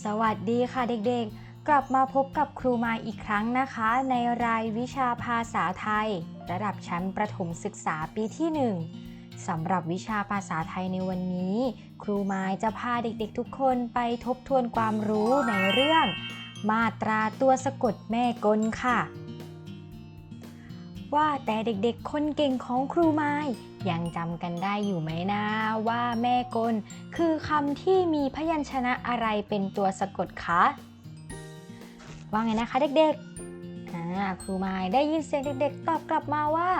สวัสดีค่ะเด็กๆ กลับมาพบกับครูมาอีกครั้งนะคะ ในรายวิชาภาษาไทย ระดับชั้นประถมศึกษาปีที่ 1สำหรับวิชาภาษาไทยในวันนี้ ครูไม้จะพาเด็กๆทุกคนไปทบทวนความรู้ในเรื่อง มาตราตัวสะกดแม่กลค่ะ ว่าแต่เด็กๆ คนเก่งของครูไม้ยั ยังจำกันได้อยู่ไหมนะว่าแม่กล คือคำที่มีพยัญชนะอะไรเป็นตัวสะกดคะว่าไงนะคะเด็กๆครูไม้ได้ยินเสียงเด็กๆ ตอบกลับมาว่า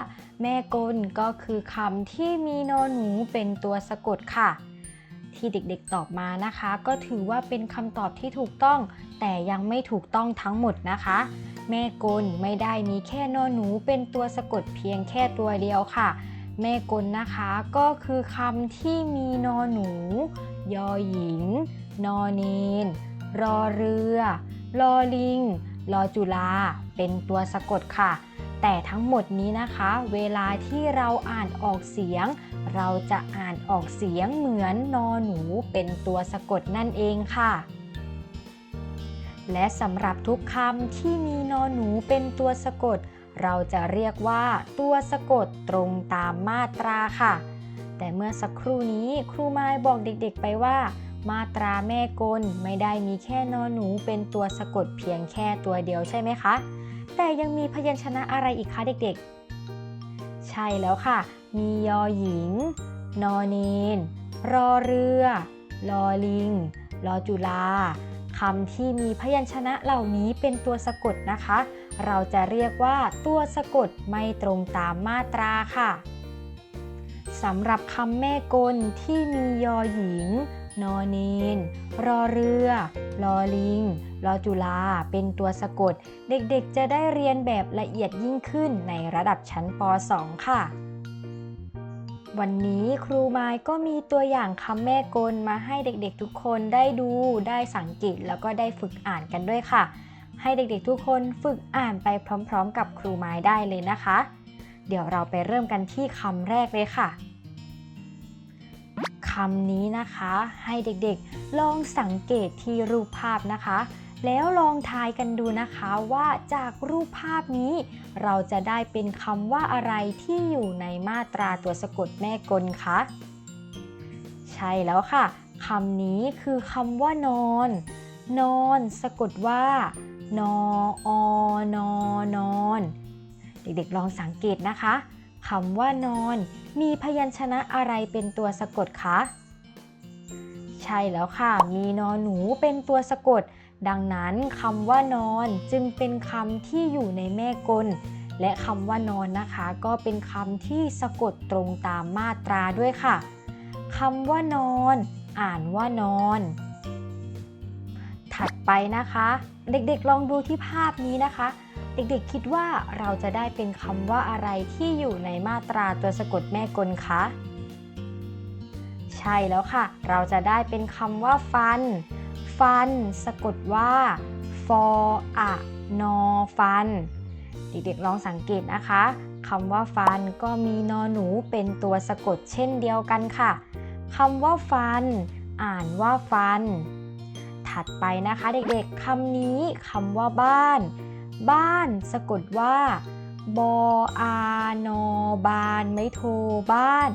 แม่กลก็คือคำที่มีนอนหนูเป็นตัวสะกดค่ะ ที่เด็กๆตอบมานะคะ ก็ถือว่าเป็นคำตอบที่ถูกต้อง แต่ยังไม่ถูกต้องทั้งหมดนะคะ แม่กลไม่ได้มีแค่นอนหนูเป็นตัวสะกดเพียงแค่ตัวเดียวค่ะ แม่กลนะคะก็คือคำที่มีนอหนู ยอหญิง นอเนน รอเรือลอลิงลอจุลา เป็นตัวสะกดค่ะ แต่ทั้งหมดนี้นะคะ เวลาที่เราอ่านออกเสียง เราจะอ่านออกเสียงเหมือนนอหนูเป็นตัวสะกดนั่นเองค่ะและสำหรับทุกคำที่มีนอหนูเป็นตัวสะกด เราจะเรียกว่าตัวสะกดตรงตามมาตราค่ะ แต่เมื่อสักครู่นี้ครูไม้บอกเด็กๆไปว่า มาตราแม่กลไม่ได้มีแค่นอหนูเป็นตัวสะกดเพียงแค่ตัวเดียวใช่ไหมคะ แต่ยังมีพยัญชนะอะไรอีกคะเด็กๆ ใช่แล้วค่ะ มียอหญิง นอเนน รอเรือ ลอลิง ลอจุลาคำที่มีพยัญชนะเหล่านี้เป็นตัวสะกดนะคะ เราจะเรียกว่าตัวสะกดไม่ตรงตามมาตราค่ะสำหรับคำแม่กลที่มียอหญิง นอเนน รอเรือ ลอลิง ลอจุลา เป็นตัวสะกด เด็กๆ จะได้เรียนแบบละเอียดยิ่งขึ้นในระดับชั้นป .2 ค่ะ วันนี้ครูไม้ก็มีตัวอย่างคำแม่กลมาให้เด็กๆ ทุกคนได้ดู ได้สังเกตแล้วก็ได้ฝึกอ่านกันด้วยค่ะ ให้เด็กๆทุกคนฝึกอ่านไปพร้อมๆ กับครูไม้ได้เลยนะคะ เดี๋ยวเราไปเริ่มกันที่คำแรกเลยค่ะคำนี้นะคะ ให้เด็กๆลองสังเกตที่รูปภาพนะคะ แล้วลองทายกันดูนะคะว่าจากรูปภาพนี้ เราจะได้เป็นคำว่าอะไรที่อยู่ในมาตราตัวสะกดแม่กลคะใช่แล้วค่ะคำนี้คือคำว่านอน นอน สะกดว่า นออนอนอน เด็กๆลองสังเกตนะคะคำว่านอน มีพยัญชนะอะไรเป็นตัวสะกดคะ ใช่แล้วค่ะ มีนอนหนูเป็นตัวสะกด ดังนั้นคำว่านอนจึงเป็นคำที่อยู่ในแม่กล และคำว่านอนนะคะ ก็เป็นคำที่สะกดตรงตามมาตราด้วยค่ะคำว่านอน อ่านว่านอน ถัดไปนะคะ เด็กๆลองดูที่ภาพนี้นะคะ เด็กๆคิดว่าเราจะได้เป็นคำว่าอะไรที่อยู่ในมาตราตัวสะกดแม่กลคะใช่แล้วค่ะ เราจะได้เป็นคำว่าฟัน ฟัน สะกดว่า ฟออะนอฟัน เด็กๆลองสังเกตนะคะคำว่าฟันก็มีนอหนูเป็นตัวสะกดเช่นเดียวกันค่ะคำว่าฟัน อ่านว่าฟัน ถัดไปนะคะ เด็กๆคำนี้คำว่าบ้าน บ้านสะกดว่าบออานอบานไม่โทบ้าน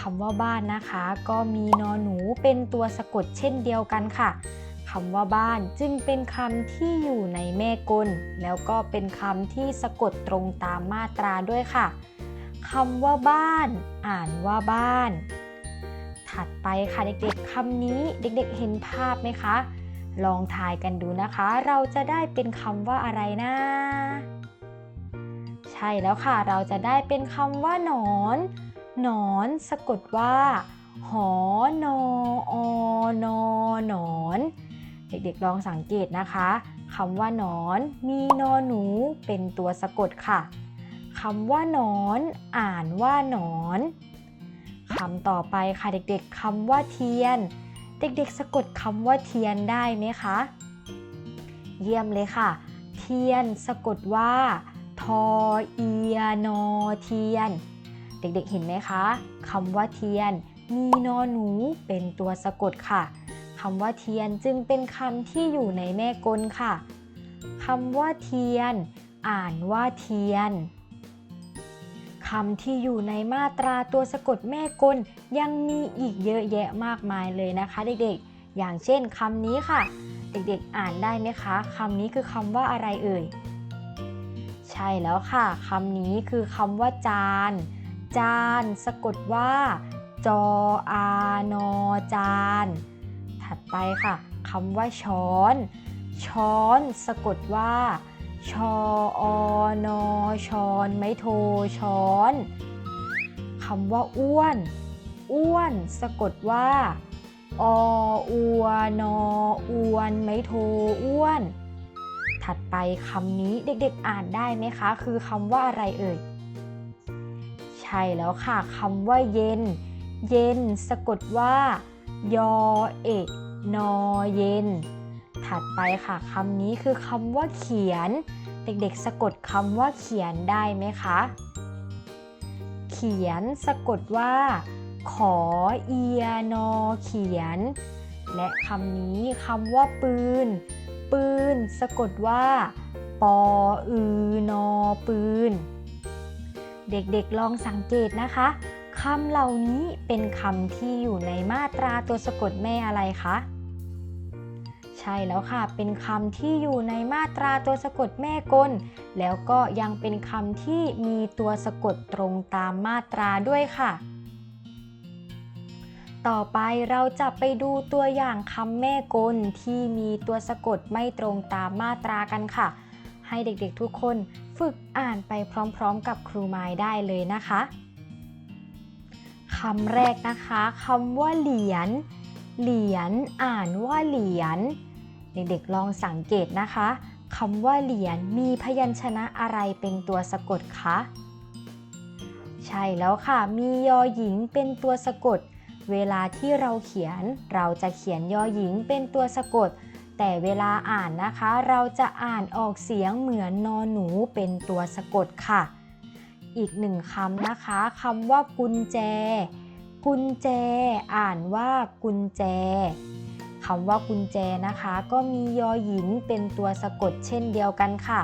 คำว่าบ้านนะคะ ก็มีนอหนูเป็นตัวสะกดเช่นเดียวกันค่ะคำว่าบ้านจึงเป็นคำที่อยู่ในแม่กล แล้วก็เป็นคำที่สะกดตรงตามมาตราด้วยค่ะคำว่าบ้าน อ่านว่าบ้าน ถัดไปค่ะเด็กๆคำนี้เด็กๆเห็นภาพไหมคะ ลองทายกันดูนะคะ เราจะได้เป็นคำว่าอะไรนะ ใช่แล้วค่ะ เราจะได้เป็นคำว่าหนอน หนอนสะกดว่า หอนออนอนอนเด็กๆลองสังเกตนะคะคำว่าหนอนมีนอนหนูเป็นตัวสะกดค่ะคำว่าหนอน อ่านว่าหนอน คำต่อไปค่ะเด็กๆคำว่าเทียน เด็กๆ สะกดคำว่าเทียนได้ไหมคะ เยี่ยมเลยค่ะ เทียนสะกดว่าทอเอียนอเทียน เด็กๆเห็นไหมคะคำว่าเทียน มีนอหนูเป็นตัวสะกดค่ะคำว่าเทียนจึงเป็นคำที่อยู่ในแม่กลค่ะคำว่าเทียน อ่านว่าเทียน คำที่อยู่ในมาตราตัวสะกดแม่กลยังมีอีกเยอะแยะมากมายเลยนะคะ เด็กๆ อย่างเช่นคำนี้ค่ะ เด็กๆอ่านได้ไหมคะคำนี้คือคำว่าอะไรเอ่ย ใช่แล้วค่ะคำนี้คือคำว่าจาน จานสะกดว่าจออานอจาน ถัดไปค่ะคำว่าช้อน ช้อนสะกดว่า ชออนอชอนไม้โทช้อนคำว่าอ้วน อ้วน สะกดว่าออัวนออวนไม้โทอ้วน ถัดไปคำนี้เด็กๆอ่านได้ไหมคะ คือคำว่าอะไรเอ่ย ใช่แล้วค่ะคำว่าเย็น เย็น สะกดว่า ยอเอกนอเย็น ถัดไปค่ะคำนี้คือคำว่าเขียน เด็กๆ สะกดคำว่าเขียนได้ไหมคะ เขียนสะกดว่า ขอเอียนอเขียน และคำนี้คำว่าปืน ปืน สะกดว่า ปออือนอปืน เด็กๆลองสังเกตนะคะคำเหล่านี้เป็นคำที่อยู่ในมาตราตัวสะกดแม่อะไรคะ ใช่แล้วค่ะ เป็นคำที่อยู่ในมาตราตัวสะกดแม่กล แล้วก็ยังเป็นคำที่มีตัวสะกดตรงตามมาตราด้วยค่ะ ต่อไปเราจะไปดูตัวอย่างคำแม่กลที่มีตัวสะกดไม่ตรงตามมาตรากันค่ะ ให้เด็กๆทุกคนฝึกอ่านไปพร้อมๆ กับครูไม้ได้เลยนะคะคำแรกนะคะคำว่าเหรียญเหรียญอ่านว่าเหรียญ เด็กๆลองสังเกตนะคะคำว่าเหรียญมีพยัญชนะอะไรเป็นตัวสะกดคะ ใช่แล้วค่ะ มียอหญิงเป็นตัวสะกด เวลาที่เราเขียน เราจะเขียนยอหญิงเป็นตัวสะกด แต่เวลาอ่านนะคะ เราจะอ่านออกเสียงเหมือนนอนหนูเป็นตัวสะกดค่ะ อีกหนึ่งคำนะคะคำว่ากุญแจ กุญแจ อ่านว่ากุญแจ คำว่ากุญแจนะคะ ก็มียอหญิงเป็นตัวสะกดเช่นเดียวกันค่ะ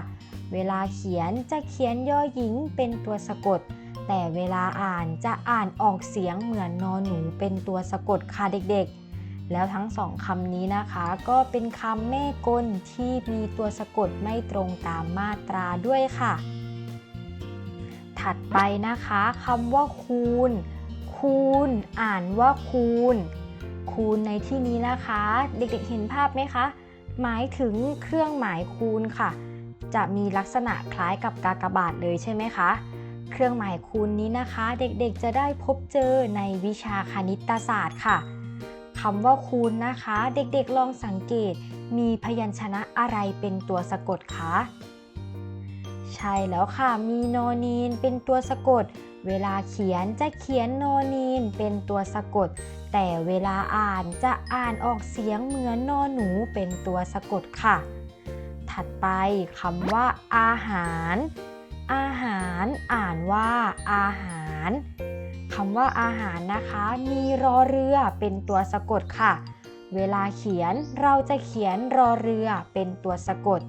เวลาเขียนจะเขียนยอหญิงเป็นตัวสะกด แต่เวลาอ่านจะอ่านออกเสียงเหมือนนอนหนูเป็นตัวสะกดค่ะเด็กๆ แล้วทั้งสองคำนี้นะคะ ก็เป็นคำแม่กลที่มีตัวสะกดไม่ตรงตามมาตราด้วยค่ะ ถัดไปนะคะคำว่าคูณ คูณ อ่านว่าคูณ คูณในที่นี้นะคะ เด็กๆเห็นภาพไหมคะ หมายถึงเครื่องหมายคูณค่ะ จะมีลักษณะคล้ายกับกากบาทเลยใช่ไหมคะ เครื่องหมายคูณนี้นะคะ เด็กๆจะได้พบเจอในวิชาคณิตศาสตร์ค่ะคำว่าคูณนะคะ เด็กๆลองสังเกตมีพยัญชนะอะไรเป็นตัวสะกดคะ ใช่แล้วค่ะ มีนอนีนเป็นตัวสะกด เวลาเขียนจะเขียนนนีนเป็นตัวสะกด แต่เวลาอ่านจะอ่านออกเสียงเหมือนนอหนูเป็นตัวสะกดค่ะ ถัดไปคำว่า อาหาร อาหารอ่านว่าอาหารคำว่าอาหารนะคะ มีรอเรือเป็นตัวสะกดค่ะ เวลาเขียนเราจะเขียนรอเรือเป็นตัวสะกด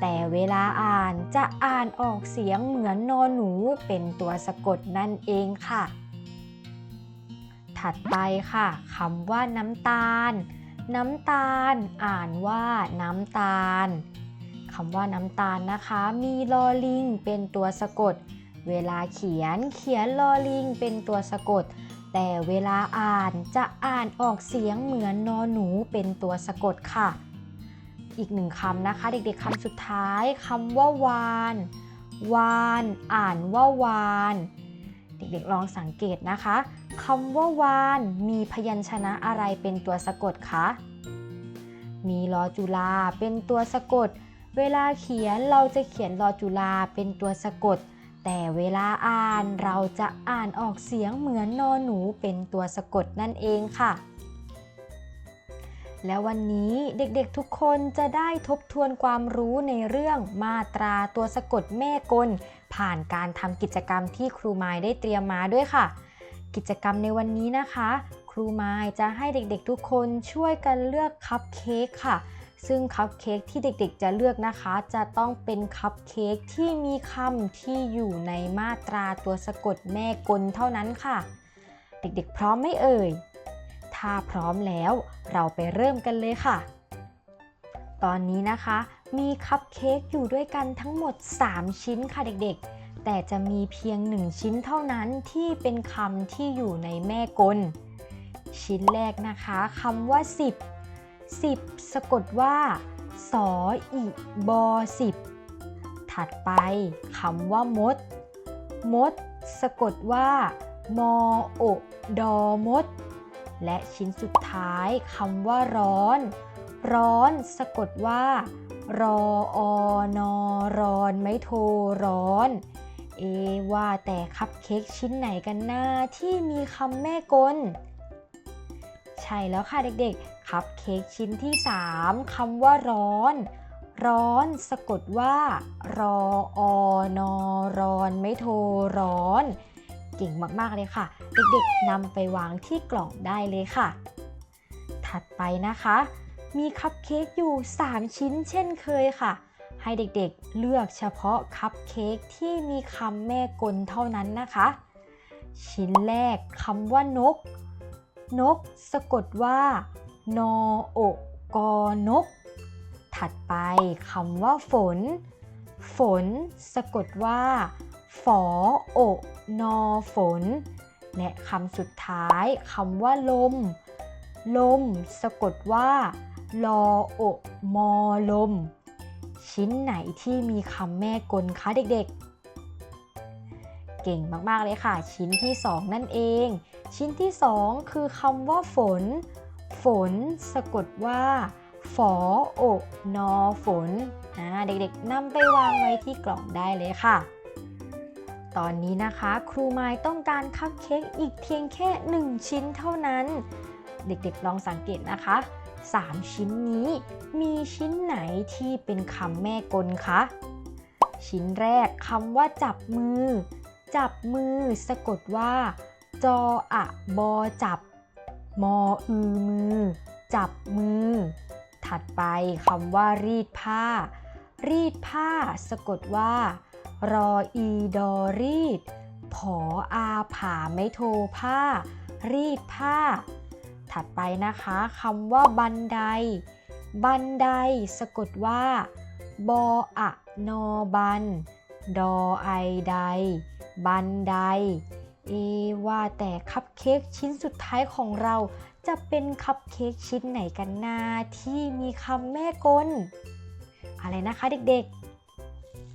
แต่เวลาอ่านจะอ่านออกเสียงเหมือนนอนหนูเป็นตัวสะกดนั่นเองค่ะ ถัดไปค่ะคำว่าน้ำตาล น้ำตาล อ่านว่าน้ำตาลคำว่าน้ำตาลนะคะ มีลอลิงเป็นตัวสะกด เวลาเขียนเขียนลอลิงเป็นตัวสะกด แต่เวลาอ่านจะอ่านออกเสียงเหมือนนอหนูเป็นตัวสะกดค่ะ อีกหนึ่งคำนะคะ เด็กๆคำสุดท้ายคำว่าวาน วาน อ่านว่าวาน เด็กๆลองสังเกตนะคะคำว่าวานมีพยัญชนะอะไรเป็นตัวสะกดคะมีลอจุลาเป็นตัวสะกด เวลาเขียนเราจะเขียนลอจุลาเป็นตัวสะกด แต่เวลาอ่านเราจะอ่านออกเสียงเหมือนนอนหนูเป็นตัวสะกดนั่นเองค่ะ และวันนี้เด็กๆทุกคนจะได้ทบทวนความรู้ในเรื่องมาตราตัวสะกดแม่กล ผ่านการทำกิจกรรมที่ครูไม้ได้เตรียมมาด้วยค่ะ กิจกรรมในวันนี้นะคะ ครูไม้จะให้เด็กๆทุกคนช่วยกันเลือกคัพเค้กค่ะ ซึ่งคัพเค้กที่เด็กๆจะเลือกนะคะ จะต้องเป็นคัพเค้กที่มีคำที่อยู่ในมาตราตัวสะกดแม่กลเท่านั้นค่ะ เด็กๆ พร้อมไหมเอ่ย ถ้าพร้อมแล้ว เราไปเริ่มกันเลยค่ะ ตอนนี้นะคะมีคัพเค้กอยู่ด้วยกันทั้งหมด 3 ชิ้นค่ะเด็กๆ แต่จะมีเพียง 1 ชิ้นเท่านั้นที่เป็นคำที่อยู่ในแม่กล ชิ้นแรกนะคะคำว่า 10 10 สะกดว่าสออีบอสิบถัดไปคำว่ามด มด สะกดว่ามอโอดอมด และชิ้นสุดท้ายคำว่าร้อน ร้อนสะกดว่า รออนอรอนไม่โทร้อน เอว่าแต่คัพเค้กชิ้นไหนกันหน้าที่มีคำแม่กล ใช่แล้วค่ะเด็กๆ คัพเค้กชิ้นที่ 3คำว่าร้อน ร้อนสะกดว่า รออนอรอนไม่โทร้อน เก่งมากๆเลยค่ะ เด็กๆนำไปวางที่กล่องได้เลยค่ะ ถัดไปนะคะ มีคัพเค้กอยู่ 3 ชิ้นเช่นเคยค่ะ ให้เด็กๆเลือกเฉพาะคัพเค้กที่มีคำแม่กลเท่านั้นนะคะ ชิ้นแรกคำว่านก นกสะกดว่านอโอกอนก ถัดไปคำว่าฝน ฝนสะกดว่า ฝอโอนอฝน และคำสุดท้ายคำว่าลม ลม สะกดว่า ลอโอมอลม ชิ้นไหนที่มีคำแม่กลคะเด็กๆ เก่งมากๆเลยค่ะ ชิ้นที่2นั่นเอง ชิ้นที่2คือคำว่าฝน ฝน สะกดว่าฝอโอนอฝนอเด็กๆนำไปวางไว้ที่กล่องได้เลยค่ะ ตอนนี้นะคะครูไม้ต้องการคัพเค้กอีกเพียงแค่ 1 ชิ้นเท่านั้น เด็กๆลองสังเกตนะคะ 3 ชิ้นนี้มีชิ้นไหนที่เป็นคำแม่กลคะชิ้นแรกคำว่าจับมือ จับมือสะกดว่า จออะบอจับ มออือมือ จับมือ ถัดไปคำว่ารีดผ้า รีดผ้า สะกดว่า รออีดอรีด ผออาผาไม่โทผ้า รีดผ้า ถัดไปนะคะคำว่าบันได บันไดสะกดว่า บออะนอบัน ดอไอได บันได เอว่าแต่คัพเค้กชิ้นสุดท้ายของเราจะเป็นคัพเค้กชิ้นไหนกันนาที่มีคำแม่กล อะไรนะคะเด็กๆ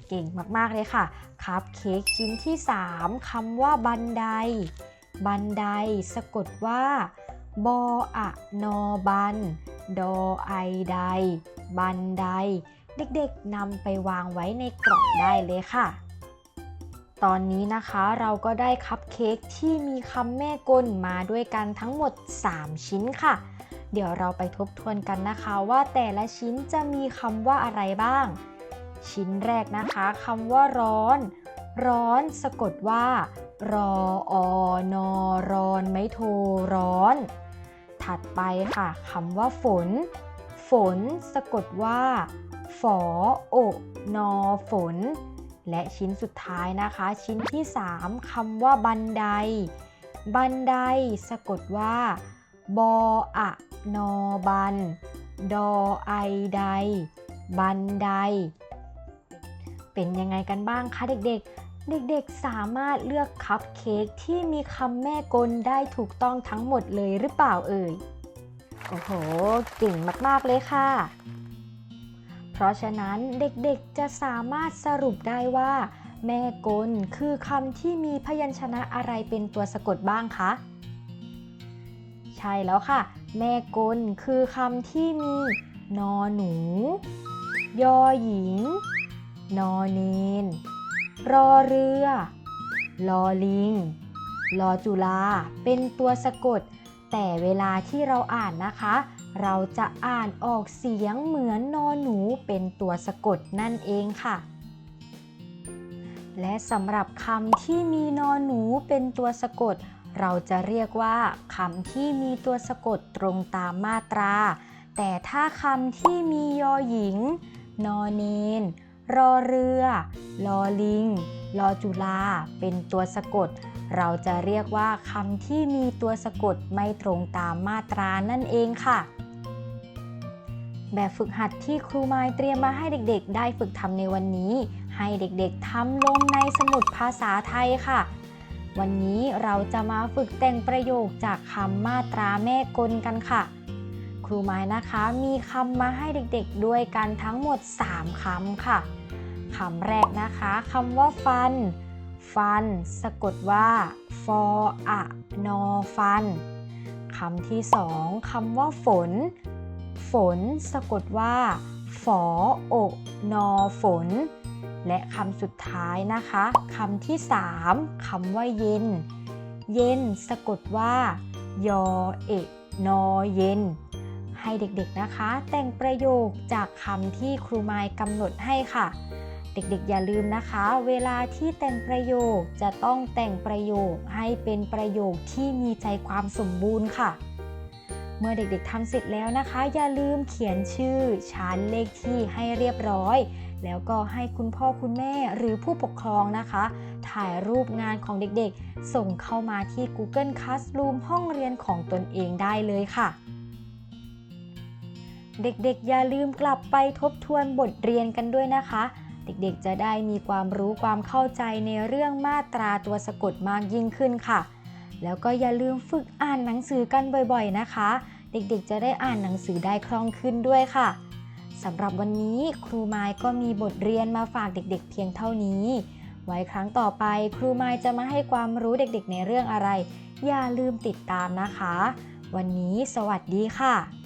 เก่งมาก ๆ เลยค่ะคัพเค้กชิ้นที่ 3คำว่าบันได บันไดสะกดว่าบออะนอบัน ดอไอได บันได เด็กๆนำไปวางไว้ในกล่องได้เลยค่ะ ตอนนี้นะคะเราก็ได้คัพเค้กที่มีคำแม่กลมาด้วยกันทั้งหมด 3 ชิ้นค่ะ เดี๋ยวเราไปทบทวนกันนะคะว่าแต่ละชิ้นจะมีคำว่าอะไรบ้าง ชิ้นแรกนะคะคำว่าร้อน ร้อนสะกดว่า รออนอรอนไม่โทร้อน ถัดไปค่ะคำว่าฝน ฝนสะกดว่า ฝอโอนอฝน และชิ้นสุดท้ายนะคะ ชิ้นที่ 3คำว่าบันได บันไดสะกดว่า บออะนอบัน ดอไอไดบันได เป็นยังไงกันบ้างคะเด็กๆ เด็กๆ สามารถเลือกคัพเค้กที่มีคำแม่กลได้ถูกต้องทั้งหมดเลยหรือเปล่าเอ่ย โอ้โหเก่งมากๆเลยค่ะ เพราะฉะนั้นเด็กๆ จะสามารถสรุปได้ว่า แม่กลคือคำที่มีพยัญชนะอะไรเป็นตัวสะกดบ้างคะ ใช่แล้วค่ะ แม่กลคือคำที่มีนอหนู ยอหญิง นอเนน รอเรือ ลอลิง ลอจุลา เป็นตัวสะกด แต่เวลาที่เราอ่านนะคะ เราจะอ่านออกเสียงเหมือนนอหนูเป็นตัวสะกดนั่นเองค่ะ และสำหรับคำที่มีนอหนูเป็นตัวสะกด เราจะเรียกว่าคำที่มีตัวสะกดตรงตามมาตรา แต่ถ้าคำที่มียอหญิง นอเนน รอเรือ ลอลิง ลอจุลา เป็นตัวสะกด เราจะเรียกว่าคำที่มีตัวสะกดไม่ตรงตามมาตรานั่นเองค่ะ แบบฝึกหัดที่ครูไม้เตรียมมาให้เด็กๆ ได้ฝึกทำในวันนี้ ให้เด็กๆทำลงในสมุดภาษาไทยค่ะ วันนี้เราจะมาฝึกแต่งประโยคจากคำมาตราแม่กลกันค่ะครูไม้นะคะมีคำมาให้เด็กๆด้วยกันทั้งหมด 3คำค่ะ คำแรกนะคะคำว่าฟัน ฟัน สะกดว่าฟออะนอฟันคำที่สองคำว่าฝน ฝน สะกดว่า ฝออกนอฝน และคำสุดท้ายนะคะคำที่สามคำว่าเย็น เย็น สะกดว่า ยอเอกนอเย็นให้เด็กๆนะคะ แต่งประโยคจากคำที่ครูไมายกำหนดให้ค่ะ เด็กๆ อย่าลืมนะคะ เวลาที่แต่งประโยคจะต้องแต่งประโยคให้เป็นประโยคที่มีใจความสมบูรณ์ค่ะ เมื่อเด็กๆทำเสร็จแล้วนะคะ อย่าลืมเขียนชื่อชั้นเลขที่ให้เรียบร้อย แล้วก็ให้คุณพ่อคุณแม่หรือผู้ปกครองนะคะ ถ่ายรูปงานของเด็กๆ ส่งเข้ามาที่ Google Classroom ห้องเรียนของตนเองได้เลยค่ะเด็กๆ อย่าลืมกลับไปทบทวนบทเรียนกันด้วยนะคะ เด็กๆ จะได้มีความรู้ความเข้าใจในเรื่องมาตราตัวสะกดมากยิ่งขึ้นค่ะ แล้วก็อย่าลืมฝึกอ่านหนังสือกันบ่อยๆนะคะ เด็กๆ จะได้อ่านหนังสือได้คล่องขึ้นด้วยค่ะสำหรับวันนี้ครูไม้ก็มีบทเรียนมาฝากเด็กๆ เพียงเท่านี้ ไว้ครั้งต่อไปครูไม้จะมาให้ความรู้เด็กๆ ในเรื่องอะไร อย่าลืมติดตามนะคะ วันนี้สวัสดีค่ะ